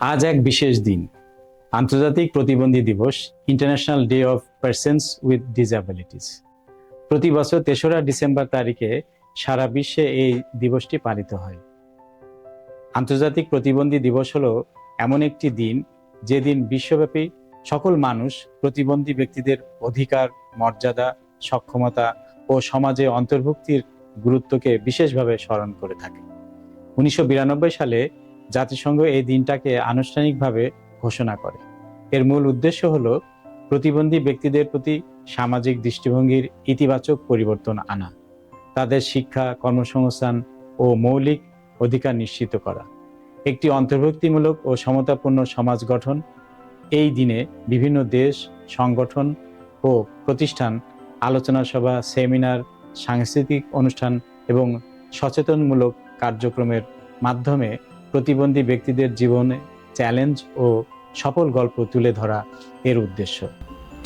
আজ এক বিশেষ দিন, আন্তর্জাতিক প্রতিবন্ধী দিবস international day of persons with disabilities প্রতি বছর তেসরা ডিসেম্বর তারিখে সারা বিশ্বে এই দিবসটি পালিত হয়। আন্তর্জাতিক প্রতিবন্ধী দিবস হলো এমন একটি দিন যেদিন বিশ্বব্যাপী সকল মানুষ, প্রতিবন্ধী ব্যক্তিদের অধিকার, মর্যাদা, সক্ষমতা ও সমাজে অন্তর্ভুক্তির গুরুত্বকে বিশেষভাবে স্মরণ করে থাকে। উনিশশো বিরানব্বই সালে জাতিসংঘ এই দিনটাকে আনুষ্ঠানিকভাবে ঘোষণা করে। এর মূল উদ্দেশ্য হল প্রতিবন্ধী ব্যক্তিদের প্রতি সামাজিক দৃষ্টিভঙ্গির ইতিবাচক পরিবর্তন আনা, তাদের শিক্ষা, কর্মসংস্থান ও মৌলিক অধিকার নিশ্চিত করা। একটি অন্তর্ভুক্তিমূলক ও সমতাপূর্ণ সমাজ গঠন, এই দিনে বিভিন্ন দেশ, সংগঠন ও প্রতিষ্ঠান, আলোচনা সভা, সেমিনার, সাংস্কৃতিক অনুষ্ঠান এবং সচেতনমূলক কার্যক্রমের মাধ্যমে প্রতিবন্ধী ব্যক্তিদের জীবনে চ্যালেঞ্জ ও সফল গল্প তুলে ধরা এর উদ্দেশ্য।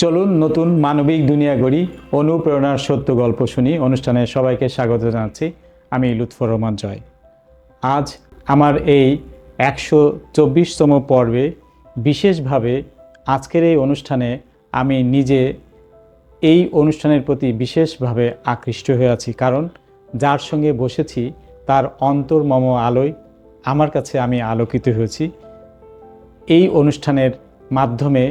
চলুন নতুন মানবিক দুনিয়া গড়ি, অনুপ্রেরণার সত্য গল্প শুনি। অনুষ্ঠানে সবাইকে স্বাগত জানাচ্ছি, আমি লুৎফর রহমান জয়। আজ আমার এই একশো চব্বিশতম পর্বে বিশেষভাবে আজকের এই অনুষ্ঠানে আমি নিজে এই অনুষ্ঠানের প্রতি বিশেষভাবে আকৃষ্ট হয়ে আছি, কারণ যার সঙ্গে বসেছি তার অন্তর্মম আলোয় আমার কাছে আমি আলোকিত হয়েছি। এই অনুষ্ঠানের মাধ্যমে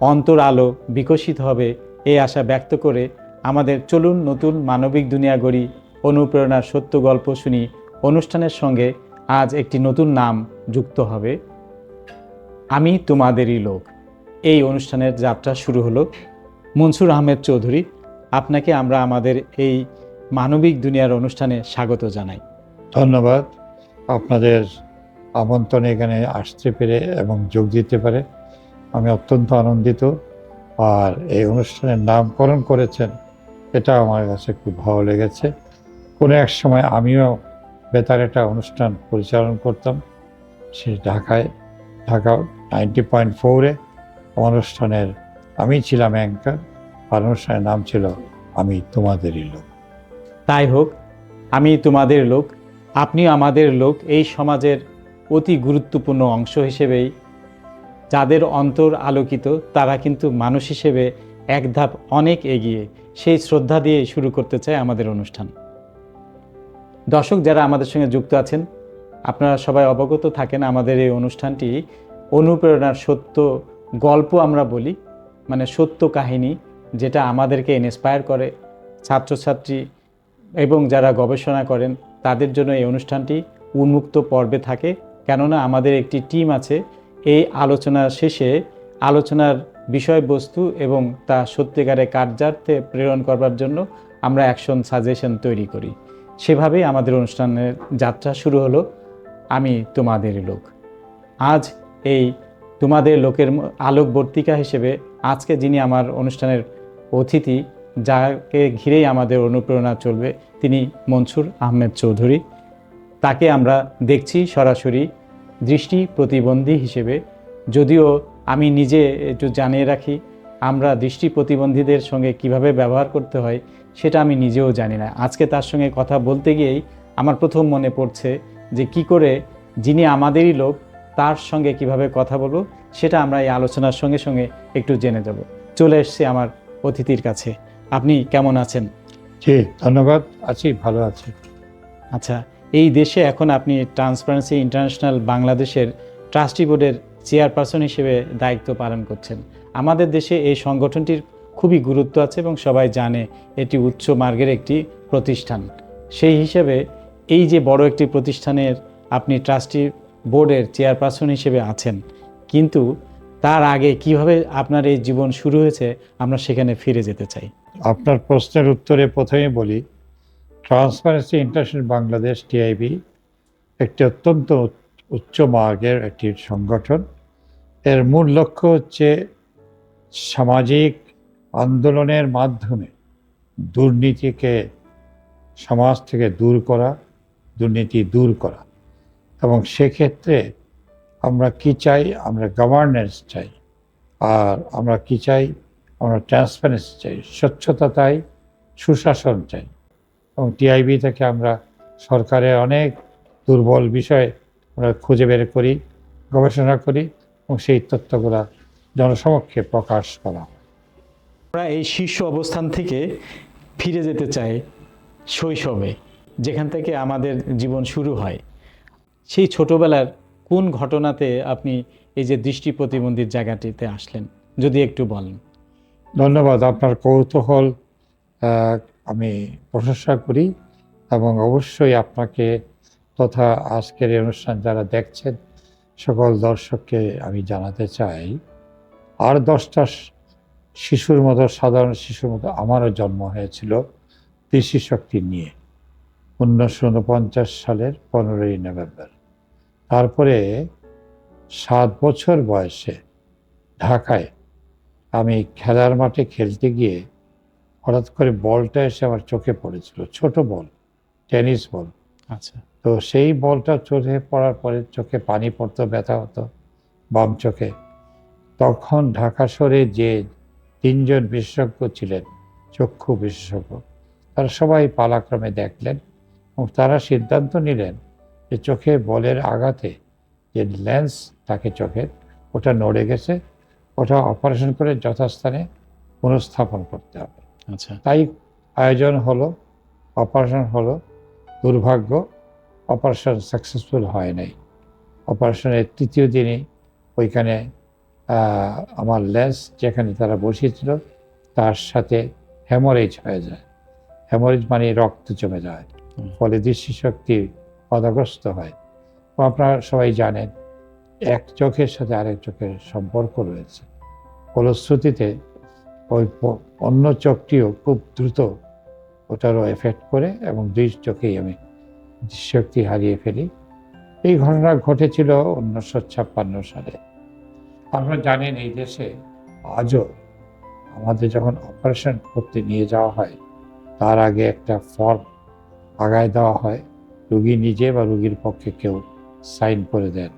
অন্তর আলো বিকশিত হবে এই আশা ব্যক্ত করে আমাদের চলুন নতুন মানবিক দুনিয়া গড়ি অনুপ্রেরণার সত্য গল্প শুনি। অনুষ্ঠানের সঙ্গে আজ একটি নতুন নাম যুক্ত হবে, আমি তোমাদেরই লোক। এই অনুষ্ঠানের যাত্রা শুরু হলো। মনসুর আহমেদ চৌধুরী, আপনাকে আমরা আমাদের এই মানবিক দুনিয়ার অনুষ্ঠানে স্বাগত জানাই। ধন্যবাদ। আপনাদের আমন্ত্রণে এখানে আসতে পেরে এবং যোগ দিতে পারে। আমি অত্যন্ত আনন্দিত। আর এই অনুষ্ঠানের নামকরণ করেছেন, এটা আমার কাছে খুব ভালো লেগেছে। কোনো এক সময় আমিও বেতার একটা অনুষ্ঠান পরিচালনা করতাম, সে ঢাকায়, ঢাকা নাইনটি পয়েন্ট ফোরে অনুষ্ঠানের, আমি ছিলাম অ্যাঙ্কার, আর অনুষ্ঠানের নাম ছিল, আমি তোমাদেরই লোক। তাই হোক, আমি তোমাদের লোক আপনি আমাদের লোক এই সমাজের অতি গুরুত্বপূর্ণ অংশ হিসেবেই, যাদের অন্তর আলোকিত, তারা কিন্তু মানুষ হিসেবে এক ধাপ অনেক এগিয়ে সেই শ্রদ্ধা দিয়ে শুরু করতে চাই আমাদের অনুষ্ঠান। দর্শক যারা আমাদের সঙ্গে যুক্ত আছেন, আপনারা সবাই অবগত থাকেন আমাদের এই অনুষ্ঠানটি অনুপ্রেরণার সত্য গল্প আমরা বলি মানে সত্য কাহিনী যেটা আমাদেরকে ইন্সপায়ার করে ছাত্রছাত্রী এবং যারা গবেষণা করেন তাদের জন্য এই অনুষ্ঠানটি উন্মুক্ত পর্বে থাকে। কেননা আমাদের একটি টিম আছে। এই আলোচনা শেষে আলোচনার বিষয়বস্তু এবং তা সত্যিকারে কার্যার্থে প্রেরণ করবার জন্য আমরা অ্যাকশন সাজেশন তৈরি করি। সেভাবেই আমাদের অনুষ্ঠানের যাত্রা শুরু হলো। আমি তোমাদের লোক। আজ এই তোমাদের লোকের আলোকবর্তিকা হিসেবে আজকে যিনি আমার অনুষ্ঠানের অতিথি যাকে ঘিরেই আমাদের অনুপ্রেরণা চলবে, তিনি মনসুর আহমেদ চৌধুরী। তাকে আমরা দেখছি সরাসরি দৃষ্টি প্রতিবন্ধী হিসেবে। যদিও আমি নিজে একটু জানিয়ে রাখি, আমরা দৃষ্টি প্রতিবন্ধীদের সঙ্গে কীভাবে ব্যবহার করতে হয়, সেটা আমি নিজেও জানি না। আজকে তার সঙ্গে কথা বলতে গিয়েই আমার প্রথম মনে পড়ছে যে কি করে যিনি আমাদেরই লোক, তার সঙ্গে কীভাবে কথা বলব, সেটা আমরা এই আলোচনার সঙ্গে সঙ্গে একটু জেনে যাব চলে এসছি আমার অতিথির কাছে। আপনি কেমন আছেন? জি ধন্যবাদ। আছি ভালো আছি। আচ্ছা এই দেশে এখন আপনি ট্রান্সপারেন্সি ইন্টারন্যাশনাল বাংলাদেশের ট্রাস্টি বোর্ডের চেয়ারপারসন হিসেবে দায়িত্ব পালন করছেন। আমাদের দেশে এই সংগঠনটির খুবই গুরুত্ব আছে এবং সবাই জানে এটি উচ্চ মার্গের একটি প্রতিষ্ঠান। সেই হিসেবে এই যে বড় একটি প্রতিষ্ঠানের আপনি ট্রাস্টি বোর্ডের চেয়ারপারসন হিসেবে আছেন কিন্তু তার আগে কীভাবে আপনার এই জীবন শুরু হয়েছে আমরা সেখানে ফিরে যেতে চাই। আপনার প্রশ্নের উত্তরে প্রথমেই বলি ট্রান্সপারেন্সি ইন্টারন্যাশনাল বাংলাদেশ টিআইবি একটি অত্যন্ত উচ্চ মার্গের একটি সংগঠন। এর মূল লক্ষ্য হচ্ছে সামাজিক আন্দোলনের মাধ্যমে দুর্নীতিকে সমাজ থেকে দূর করা, দুর্নীতি দূর করা। এবং সেক্ষেত্রে আমরা কি চাই? আমরা গভর্নেন্স চাই। আর আমরা কি চাই? আমরা ট্রান্সপারেন্সি চাই স্বচ্ছতা চাই সুশাসন চাই। এবং টিআইবি থেকে আমরা সরকারের অনেক দুর্বল বিষয় আমরা খুঁজে বের করি, গবেষণা করি এবং সেই তথ্যগুলো জনসমক্ষে প্রকাশ করা। আমরা এই শীর্ষ অবস্থান থেকে ফিরে যেতে চাই শৈশবে, যেখান থেকে আমাদের জীবন শুরু হয়। সেই ছোটবেলার কোন ঘটনাতে আপনি এই যে দৃষ্টি প্রতিবন্ধীর জায়গাটিতে আসলেন, যদি একটু বলেন। ধন্যবাদ, আপনার কৌতূহল আমি প্রশংসা করি এবং অবশ্যই আপনাকে তথা আজকের এই অনুষ্ঠান যারা দেখছেন, সকল দর্শককে আমি জানাতে চাই, আর দশটা শিশুর মতো, সাধারণ শিশুর মতো আমারও জন্ম হয়েছিল দৃষ্টিশক্তি নিয়ে উনিশশো উনপঞ্চাশ সালের পনেরোই নভেম্বর। তারপরে সাত বছর বয়সে ঢাকায় আমি খেলার মাঠে খেলতে গিয়ে হঠাৎ করে বলটা এসে আমার চোখে পড়েছিল ছোট বল টেনিস বল। আচ্ছা। তো সেই বলটা চোখে পড়ার পরে চোখে পানি পড়তো ব্যথা হতো বাম চোখে। তখন ঢাকা শহরে যে তিনজন বিশেষজ্ঞ ছিলেন চক্ষু বিশেষজ্ঞ তারা সবাই পালাক্রমে দেখলেন এবং তারা সিদ্ধান্ত নিলেন যে চোখে বলের আঘাতে যে লেন্স থাকে চোখের ওটা নড়ে গেছে ওটা অপারেশন করে যথাস্থানে পুনঃস্থাপন করতে হবে। আচ্ছা। তাই আয়োজন হলো অপারেশন হলো দুর্ভাগ্য অপারেশন সাকসেসফুল হয় নাই। অপারেশনের তৃতীয় দিনই ওইখানে আমার লেন্স যেখানে তারা বসিয়েছিল তার সাথে হ্যামোরেজ হয়ে যায়। হ্যামোরেজ মানে রক্ত জমে যায়। ফলে দৃষ্টিশক্তি বাধাগ্রস্ত হয়। আপনারা সবাই জানেন এক চোখের সাথে আরেক চোখের সম্পর্ক রয়েছে। ফলশ্রুতিতে ওই অন্য চোখটিও খুব দ্রুত ওটারও এফেক্ট করে এবং দুই চোখেই আমি দৃষ্টিশক্তি হারিয়ে ফেলি। এই ঘটনা ঘটেছিল উনিশশো ছাপ্পান্ন সালে। আপনারা জানেন এই দেশে আজও আমাদের যখন অপারেশন করতে নিয়ে যাওয়া হয়, তার আগে একটা ফর্ম আগায় দেওয়া হয়। রুগী নিজে বা রুগীর পক্ষে কেউ সাইন করে দেন।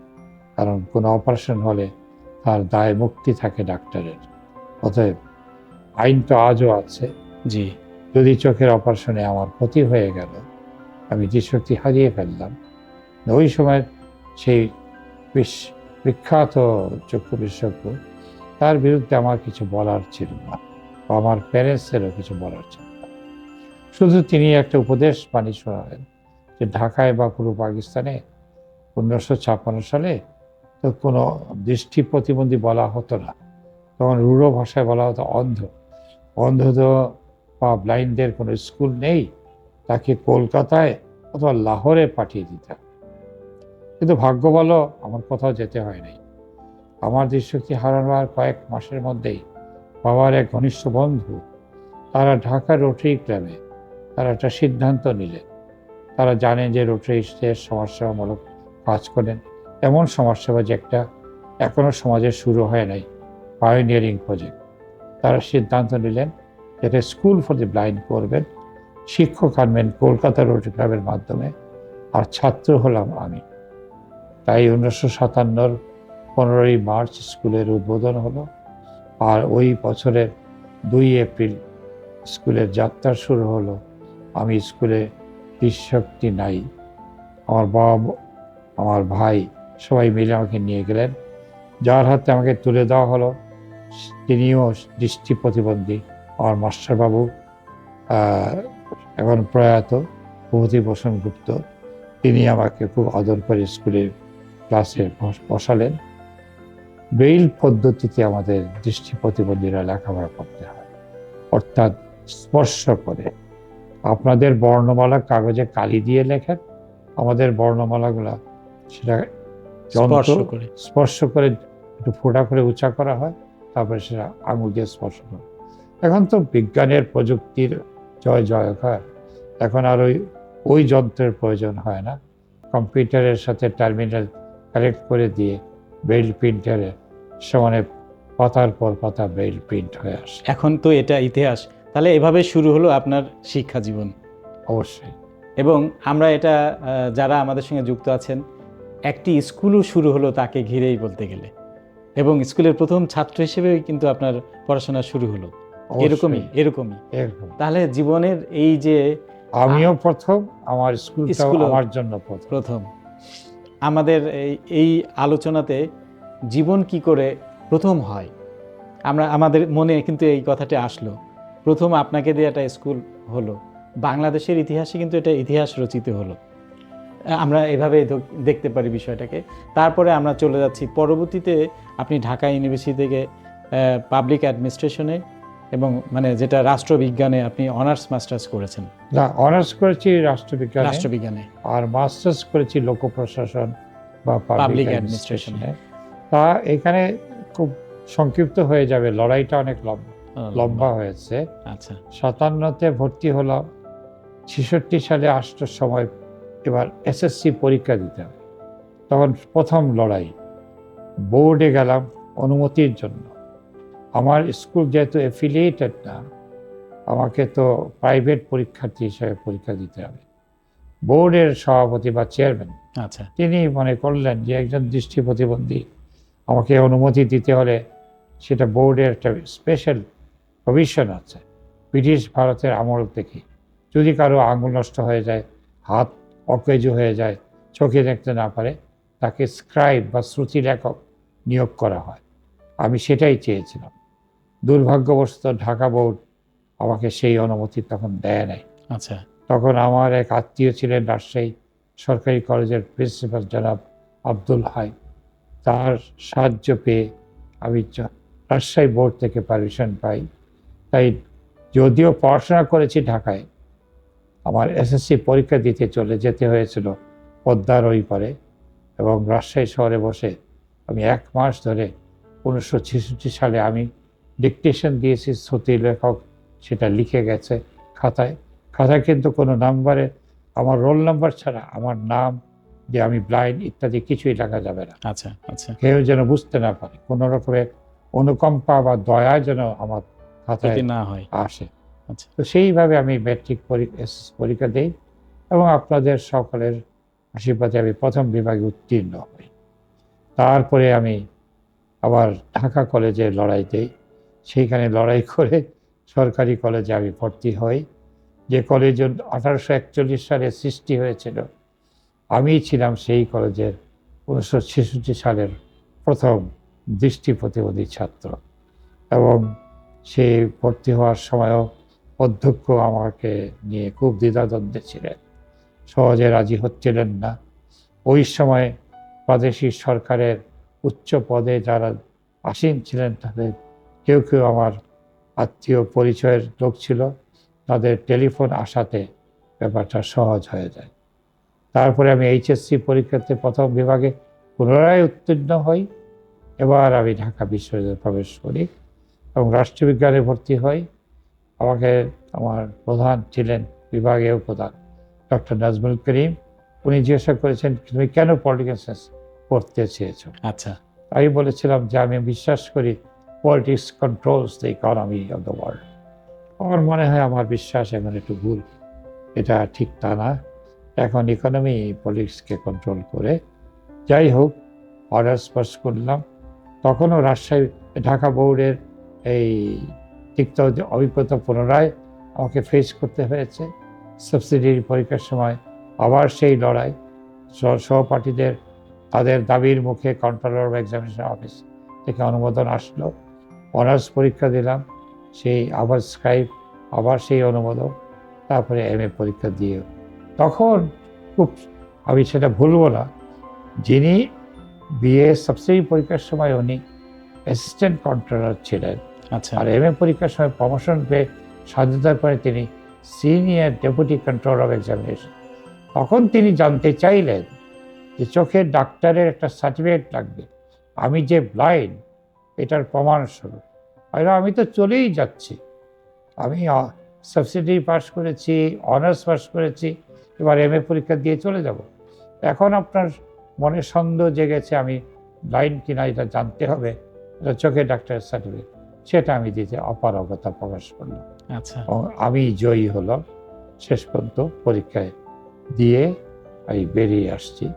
কারণ কোনো অপারেশন হলে তার দায় মুক্তি থাকে ডাক্তারের। অতএব আইন তো আজও আছে। জি। যদি চোখের অপারেশনে আমার ক্ষতি হয়ে গেল আমি দৃষ্টিশক্তি হারিয়ে ফেললাম। ওই সময় সেই বিশ- বিখ্যাত চক্ষু বিশেষজ্ঞ তার বিরুদ্ধে আমার কিছু বলার ছিল না বা আমার প্যারেন্টসেরও কিছু বলার ছিল না। শুধু তিনি একটা উপদেশ বাণী শোনালেন যে ঢাকায় বা পুরো পাকিস্তানে উনিশশো ছাপ্পান্ন সালে তো কোনো দৃষ্টি প্রতিবন্ধী বলা হতো না। তখন রূঢ় ভাষায় বলা হতো অন্ধ। অন্ধ তো বা ব্লাইন্ডদের কোনো স্কুল নেই, তাকে কলকাতায় অথবা লাহোরে পাঠিয়ে দিতে কিন্তু ভাগ্য বলো, আমার কোথাও যেতে হয় নাই। আমার দৃষ্টিশক্তি হারানোর কয়েক মাসের মধ্যেই বাবার এক ঘনিষ্ঠ বন্ধু, তারা ঢাকা রোটারি ক্লাবে, তারা একটা সিদ্ধান্ত নিলেন তারা জানেন যে রোটারিস্টের সমাজসেবামূলক কাজ করেন। এমন সমাজসেবা যে একটা এখনও সমাজে শুরু হয় নাই পায়োনিয়ারিং প্রজেক্ট তারা সিদ্ধান্ত নিলেন যেটা স্কুল ফর দি ব্লাইন্ড করবেন, শিক্ষক আনবেন কলকাতা রোটারি ক্লাবের মাধ্যমে, আর ছাত্র হলাম আমি। তাই উনিশশো সাতান্নর পনেরোই মার্চ স্কুলের উদ্বোধন হলো, আর ওই বছরের দুই এপ্রিল স্কুলের যাত্রা শুরু হলো। আমি স্কুলে দৃশ্যক্তি নাই, আমার বাবা, আমার ভাই সবাই মিলে আমাকে নিয়ে গেলেন। যার হাতে আমাকে তুলে দেওয়া হলো তিনিও দৃষ্টি প্রতিবন্ধী আমার মাস্টারবাবু এখন প্রয়াত ভূপতিভূষণ গুপ্ত। তিনি আমাকে খুব আদর করে স্কুলের ক্লাসে বসালেন। বেইল পদ্ধতিতে আমাদের দৃষ্টি প্রতিবন্ধীরা লেখাপড়া করতে হয়। অর্থাৎ স্পর্শ করে। আপনাদের বর্ণমালা কাগজে কালি দিয়ে লেখেন। আমাদের বর্ণমালাগুলা সেটা স্পর্শ করে। স্পর্শ করে একটু ফোঁটা করে উঁচা করা হয় তারপরে সেটা আঙুল দিয়ে স্পর্শ করা। এখন তো বিজ্ঞানের প্রযুক্তির জয় জয়কার। এখন আর ওই ওই যন্ত্রের প্রয়োজন হয় না। কম্পিউটারের সাথে টার্মিনাল কানেক্ট করে দিয়ে বেল প্রিন্টারে সমানে পাতার পর পাতা বেল প্রিন্ট হয়ে আসে। এখন তো এটা ইতিহাস। তাহলে এভাবে শুরু হলো আপনার শিক্ষা জীবন অবশ্যই। এবং আমরা এটা যারা আমাদের সঙ্গে যুক্ত আছেন একটি স্কুলও শুরু হলো তাকে ঘিরেই বলতে গেলে। এবং স্কুলের প্রথম ছাত্র হিসেবে কিন্তু আপনার পড়াশোনা শুরু হলো। এরকমই এরকমই। তাহলে জীবনের এই যে আমিও প্রথম আমার স্কুলও- আমার জন্য প্রথম। আমাদের এই- এই আলোচনাতে জীবন কি করে প্রথম হয়? আমরা আমাদের মনে কিন্তু এই কথাটা আসলো। প্রথম আপনাকে দিয়ে একটা স্কুল হলো। বাংলাদেশের ইতিহাসে কিন্তু এটা ইতিহাস রচিত হলো। আমরা এভাবে দেখতে পারি বিষয়টাকে। তারপরে আমরা চলে যাচ্ছি। পরবর্তীতে আপনি ঢাকা ইউনিভার্সিটি থেকে পাবলিক অ্যাডমিনিস্ট্রেশনে এবং মানে যেটা রাষ্ট্রবিজ্ঞানে আপনি অনার্স মাস্টার্স করেছেন। না অনার্স করেছি রাষ্ট্রবিজ্ঞানে। রাষ্ট্রবিজ্ঞানে। আর মাস্টার্স করেছি লোক প্রশাসন বা পাবলিক. অ্যাডমিনিস্ট্রেশনে তা এখানে খুব সংক্ষিপ্ত হয়ে যাবে। লড়াইটা অনেক লম্বা লম্বা। হয়েছে। আচ্ছা। সাতান্নতে ভর্তি হলাম। ছেষট্টি সালে আসার সময় এবার এসএসসি পরীক্ষা দিতে হবে। তখন প্রথম লড়াই। বোর্ডে গেলাম অনুমতির জন্য। আমার স্কুল যেহেতু অ্যাফিলিয়েটেড না আমাকে তো প্রাইভেট পরীক্ষার্থী হিসেবে পরীক্ষা দিতে হবে। বোর্ডের সভাপতি বা চেয়ারম্যান আচ্ছা। তিনি মনে করলেন যে একজন দৃষ্টি প্রতিবন্ধী আমাকে অনুমতি দিতে হলে সেটা বোর্ডের একটা স্পেশাল প্রভিশন আছে। ব্রিটিশ ভারতের আমল থেকে। যদি কারও আঙুল নষ্ট হয়ে যায় হাত অকেজু হয়ে যায় চোখে দেখতে না পারে তাকে স্ক্রাইব বা শ্রুতি লেখক নিয়োগ করা হয়। আমি সেটাই চেয়েছিলাম। দুর্ভাগ্যবশত ঢাকা বোর্ড আমাকে সেই অনুমতি তখন দেয় নাই। আচ্ছা। তখন আমার এক আত্মীয় ছিলেন রাজশাহী সরকারি কলেজের প্রিন্সিপাল জনাব আব্দুল হাই। তার সাহায্য পেয়ে আমি রাজশাহী বোর্ড থেকে পারমিশন পাই। তাই যদিও পড়াশোনা করেছি ঢাকায় আমার এসএসসি পরীক্ষা দিতে চলে যেতে হয়েছিল পদ্মার ওই পারে এবং রাজশাহী শহরে বসে আমি এক মাস ধরে উনিশশো ছেষট্টি সালে আমি ডিকটেশন দিয়েছি শ্রুতি লেখক সেটা লিখে গেছে খাতায়। খাতায় কিন্তু কোনো নাম্বারে আমার রোল নাম্বার ছাড়া আমার নাম যে আমি ব্লাইন্ড ইত্যাদি কিছুই লেখা যাবে না। আচ্ছা আচ্ছা। কেউ যেন বুঝতে না পারে কোনো রকমের অনুকম্পা বা দয়া যেন আমার খাতায় না হয়। আসে। তো সেইভাবে আমি ম্যাট্রিক পরীক্ষা দিই এবং আপনাদের সকলের আশীর্বাদে আমি প্রথম বিভাগে উত্তীর্ণ হই। তারপরে আমি আবার ঢাকা কলেজে লড়াই দিই। সেইখানে লড়াই করে সরকারি কলেজে আমি ভর্তি হই। যে কলেজ আঠারোশো একচল্লিশ সালে সৃষ্টি হয়েছিল, আমি ছিলাম সেই কলেজের উনিশশো ছেষট্টি সালের প্রথম দৃষ্টি প্রতিবন্ধী ছাত্র। এবং সে ভর্তি হওয়ার সময়ও অধ্যক্ষ আমাকে নিয়ে খুব দ্বিধাদ্বন্দ্বে ছিলেন। সহজে রাজি হচ্ছিলেন না। ওই সময় প্রাদেশিক সরকারের উচ্চ পদে যারা আসীন ছিলেন তাদের কেউ কেউ আমার আত্মীয় পরিচয়ের লোক ছিল, তাদের টেলিফোন আসাতে ব্যাপারটা সহজ হয়ে যায়। তারপরে আমি এইচএসসি পরীক্ষাতে প্রথম বিভাগে পুনরায় উত্তীর্ণ হই। এবার আমি ঢাকা বিশ্ববিদ্যালয়ে প্রবেশ করি এবং রাষ্ট্রবিজ্ঞানে ভর্তি হই। আমাকে আমার প্রধান ছিলেন বিভাগীয় প্রধান ডক্টর নাজমুল করিম। উনি জিজ্ঞাসা করেছেন তুমি কেন পলিটিক্যাল সায়েন্স পড়তে চেয়েছো? আচ্ছা। আমি বলেছিলাম যে আমি বিশ্বাস করি politics controls the economy of the world আমার মনে হয় আমার বিশ্বাস এখন একটু ভুল। এটা ঠিক তা না। এখন ইকোনমি পলিটিক্সকে কন্ট্রোল করে। যাই হোক অর্ডার স্পর্শ করলাম। তখনও রাজশাহী ঢাকা বোর্ডের এই তিক্ত অভিজ্ঞতা পুনরায় আমাকে ফেস করতে হয়েছে। সাবসিডির পরীক্ষার সময় আবার সেই লড়াই। সহ- সহপাঠীদের, তাদের দাবির মুখে কন্ট্রোলার অফ এক্সামিনেশন অফিস থেকে অনুমোদন আসলো। অনার্স পরীক্ষা দিলাম, সেই আবার স্ক্রাইব আবার সেই অনুমোদন, তারপরে এম এ পরীক্ষা দিয়ে। তখন খুব, আমি সেটা ভুলবো না, যিনি বিএ সাবসিডি পরীক্ষার সময় উনি অ্যাসিস্ট্যান্ট কন্ট্রোলার ছিলেন। আর এম এ পরীক্ষার সময় প্রমোশন পেয়ে স্বাধীনতার পরে তিনি senior deputy control of examination তখন তিনি জানতে চাইলেন যে চোখের ডাক্তারের একটা সার্টিফিকেট লাগবে। আমি যে ব্লাইন্ড এটার প্রমাণস্বরূপ আর আমি তো চলেই যাচ্ছি। আমি সাবসিডি পাস করেছি অনার্স পাস করেছি, এবার এম এ পরীক্ষা দিয়ে চলে যাব। এখন আপনার মনে সন্দেহ জেগেছে আমি ব্লাইন্ড কিনা, এটা জানতে হবে। এটা চোখের ডাক্তারের সার্টিফিকেট সেটা আমি দিতে অপারগতা প্রকাশ করলাম। আচ্ছা। এবং আমি জয়ী হলাম। শেষ পর্যন্ত পরীক্ষায় দিয়ে আমি বেরিয়ে আসছি।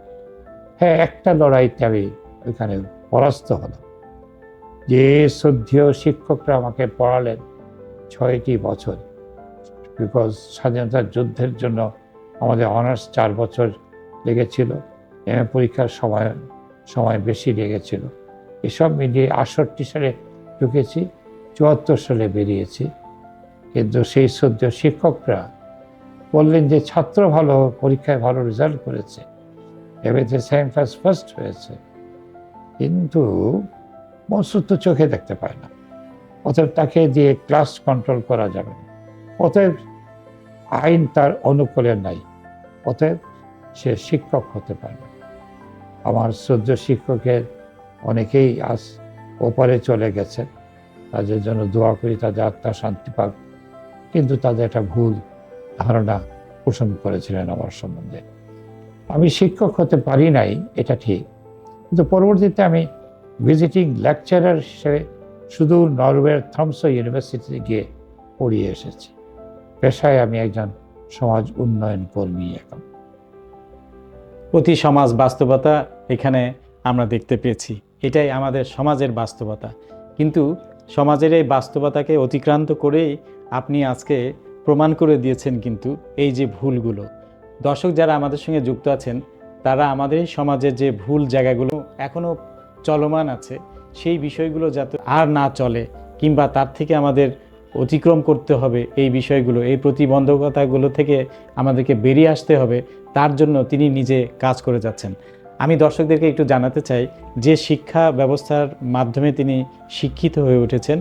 হ্যাঁ একটা লড়াইতে আমি ওইখানে পরাস্ত হলাম। যে শ্রদ্ধেয় শিক্ষকরা আমাকে পড়ালেন ছয়টি বছর। বিকজ স্বাধীনতার যুদ্ধের জন্য আমাদের অনার্স চার বছর লেগেছিল। এম পরীক্ষার সময় সময় বেশি লেগেছিল। এসব মিলিয়ে আটষট্টি সালে ঢুকেছি। চুয়াত্তর সালে বেরিয়েছি। কিন্তু সেই সদ্য শিক্ষকরা বললেন যে ছাত্র ভালো, পরীক্ষায় ভালো রেজাল্ট করেছে। এমএতে সেকেন্ড ক্লাস ফার্স্ট হয়েছে। কিন্তু মনসুর তো চোখে দেখতে পায় না। অতএব তাকে দিয়ে ক্লাস কন্ট্রোল করা যাবে না। অতএব আইন তার অনুকূলে নাই। অতএব সে শিক্ষক হতে পারবে আমার সদ্য শিক্ষকের অনেকেই আজ ওপারে চলে গেছে তাদের জন্য দোয়া করি, তাদের আত্মা শান্তি পাক। কিন্তু তাদের একটা ভুল ধারণা পোষণ করেছিলেন আমার সম্বন্ধে। আমি শিক্ষক হতে পারি নাই, এটা ঠিক। কিন্তু পরবর্তীতে আমি ভিজিটিং লেকচারার হিসেবে শুধু নরওয়ের থমস ইউনিভার্সিটিতে গিয়ে পড়িয়ে এসেছি। পেশায় আমি একজন সমাজ উন্নয়ন কর্মী এখন। প্রতি সমাজ বাস্তবতা এখানে আমরা দেখতে পেয়েছি। এটাই আমাদের সমাজের বাস্তবতা। কিন্তু সমাজের এই বাস্তবতাকে অতিক্রান্ত করেই আপনি আজকে প্রমাণ করে দিয়েছেন কিন্তু এই যে ভুলগুলো। দর্শক যারা আমাদের সঙ্গে যুক্ত আছেন, তারা আমাদের সমাজের যে ভুল জায়গাগুলো এখনও চলমান আছে, সেই বিষয়গুলো যাতে আর না চলে কিংবা তার থেকে আমাদের অতিক্রম করতে হবে এই বিষয়গুলো, এই প্রতিবন্ধকতাগুলো থেকে আমাদেরকে বেরিয়ে আসতে হবে, তার জন্য তিনি নিজে কাজ করে যাচ্ছেন। আমি দর্শকদেরকে একটু জানাতে চাই, যে শিক্ষা ব্যবস্থার মাধ্যমে তিনি শিক্ষিত হয়ে উঠেছেন,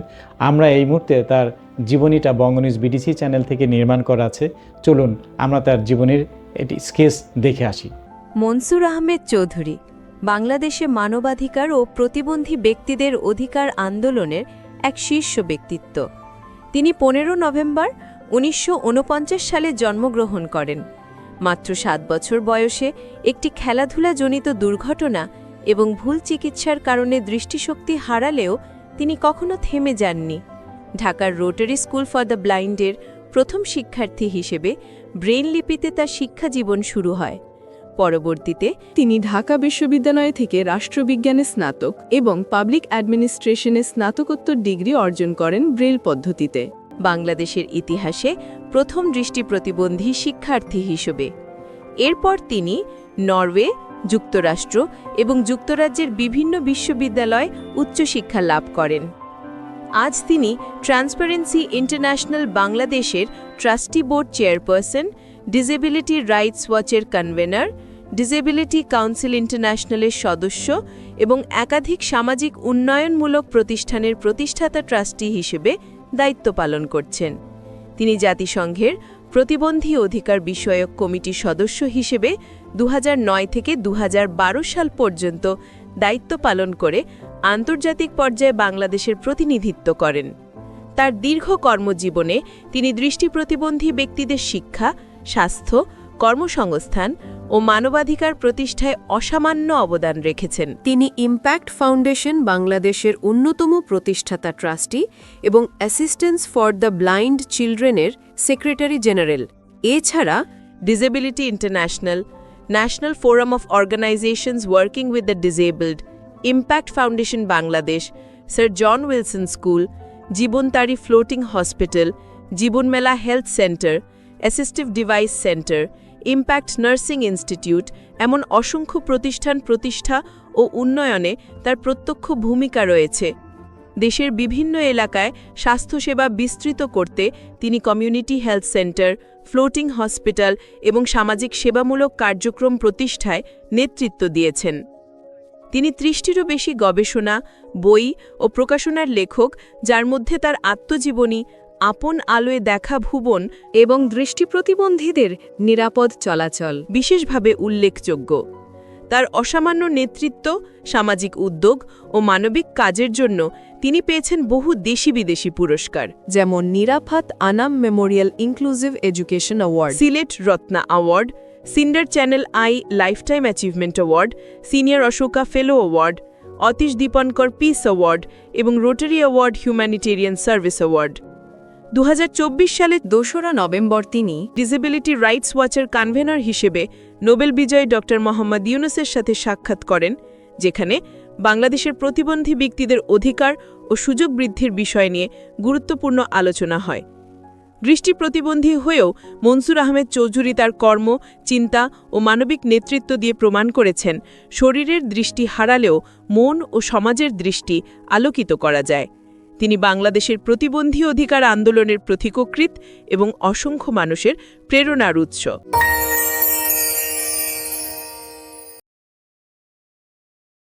আমরা এই মুহূর্তে তার জীবনীটা বঙ্গনিউজ বিডিসি চ্যানেল থেকে নির্মাণ করা আছে। চলুন, আমরা তার জীবনের এটি স্কেচ দেখে আসি। মনসুর আহমেদ চৌধুরী, বাংলাদেশে মানবাধিকার ও প্রতিবন্ধী ব্যক্তিদের অধিকার আন্দোলনের এক শীর্ষ ব্যক্তিত্ব। তিনি পনেরো নভেম্বর উনিশশো উনপঞ্চাশ সালে জন্মগ্রহণ করেন। মাত্র সাত বছর বয়সে একটি খেলাধুলা জনিত দুর্ঘটনা এবং ভুল চিকিৎসার কারণে দৃষ্টিশক্তি হারালেও তিনি কখনো থেমে যাননি। ঢাকার রোটারি স্কুল ফর দ্য ব্লাইন্ডের প্রথম শিক্ষার্থী হিসেবে ব্রেইন লিপিতে তার শিক্ষা জীবন শুরু হয়। পরবর্তীতে তিনি ঢাকা বিশ্ববিদ্যালয় থেকে রাষ্ট্রবিজ্ঞানে স্নাতক এবং পাবলিক অ্যাডমিনিস্ট্রেশনে স্নাতকোত্তর ডিগ্রি অর্জন করেন ব্রেল পদ্ধতিতে। বাংলাদেশের ইতিহাসে প্রথম দৃষ্টি প্রতিবন্ধী শিক্ষার্থী হিসেবে। এরপর তিনি নরওয়ে, যুক্তরাষ্ট্র এবং যুক্তরাজ্যের বিভিন্ন বিশ্ববিদ্যালয়ে উচ্চশিক্ষা লাভ করেন। আজ তিনি ট্রান্সপারেন্সি ইন্টারন্যাশনাল বাংলাদেশের trustee board chairperson disability rights ওয়াচের convener disability council ইন্টারন্যাশনালের সদস্য এবং একাধিক সামাজিক উন্নয়নমূলক প্রতিষ্ঠানের প্রতিষ্ঠাতা ট্রাস্টি হিসেবে দায়িত্ব পালন করছেন। তিনি জাতিসংঘের প্রতিবন্ধী অধিকার বিষয়ক কমিটির সদস্য হিসেবে দু হাজার নয় থেকে দু হাজার বারো সাল পর্যন্ত দায়িত্ব পালন করে আন্তর্জাতিক পর্যায়ে বাংলাদেশের প্রতিনিধিত্ব করেন। তার দীর্ঘ কর্মজীবনে তিনি দৃষ্টি প্রতিবন্ধী ব্যক্তিদের শিক্ষা, স্বাস্থ্য কর্মসংস্থান ও মানবাধিকার প্রতিষ্ঠায় অসামান্য অবদান রেখেছেন। তিনি ইম্প্যাক্ট ফাউন্ডেশন বাংলাদেশের অন্যতম প্রতিষ্ঠাতা ট্রাস্টি এবং অ্যাসিস্ট্যান্স ফর দ্য ব্লাইন্ড চিলড্রেনের সেক্রেটারি জেনারেল। এছাড়া Disability international national forum of organisations working with the Disabled, impact foundation Bangladesh sir John Wilson school Jibontari floating hospital Jibonmela health centre assistive device centre impact nursing institute এমন অসংখ্য প্রতিষ্ঠান, প্রতিষ্ঠা ও উন্নয়নে তার প্রত্যক্ষ ভূমিকা রয়েছে। দেশের বিভিন্ন এলাকায় স্বাস্থ্যসেবা বিস্তৃত করতে তিনি community health centre, floating hospital এবং সামাজিক সেবামূলক কার্যক্রম প্রতিষ্ঠায় নেতৃত্ব দিয়েছেন। তিনি ত্রিশটিরও বেশি গবেষণা, বই ও প্রকাশনার লেখক, যার মধ্যে তার আত্মজীবনী আপন আলোয় দেখা ভুবন এবং দৃষ্টি প্রতিবন্ধীদের নিরাপদ চলাচল, বিশেষভাবে উল্লেখযোগ্য। তার অসামান্য নেতৃত্ব, সামাজিক উদ্যোগ ও মানবিক কাজের জন্য তিনি পেয়েছেন বহু দেশি বিদেশি পুরস্কার, যেমন Nirafat Anam memorial inclusive education award, Sylhet Ratna award, cinder channel I lifetime achievement award, senior Ashoka fellow award, Atish Dipankar peace award এবং Rotary award humanitarian service award. ২০২৪ সালে দোসরা নভেম্বর তিনি ডিসেবিলিটি রাইটস ওয়াচের convener হিসেবে Nobel বিজয়ী doctor Mohammad ইউনুসের সাথে সাক্ষাৎ করেন, যেখানে বাংলাদেশের প্রতিবন্ধী ব্যক্তিদের অধিকার ও সুযোগ বৃদ্ধির বিষয় নিয়ে গুরুত্বপূর্ণ আলোচনা হয়। দৃষ্টি প্রতিবন্ধী হয়েও মনসুর আহমেদ চৌধুরী তার কর্ম, চিন্তা ও মানবিক নেতৃত্ব দিয়ে প্রমাণ করেছেন, শরীরের দৃষ্টি হারালেও মন ও সমাজের দৃষ্টি আলোকিত করা যায়। তিনি বাংলাদেশের প্রতিবন্ধী অধিকার আন্দোলনের প্রথিককৃত এবং অসংখ্য মানুষের প্রেরণার উৎস।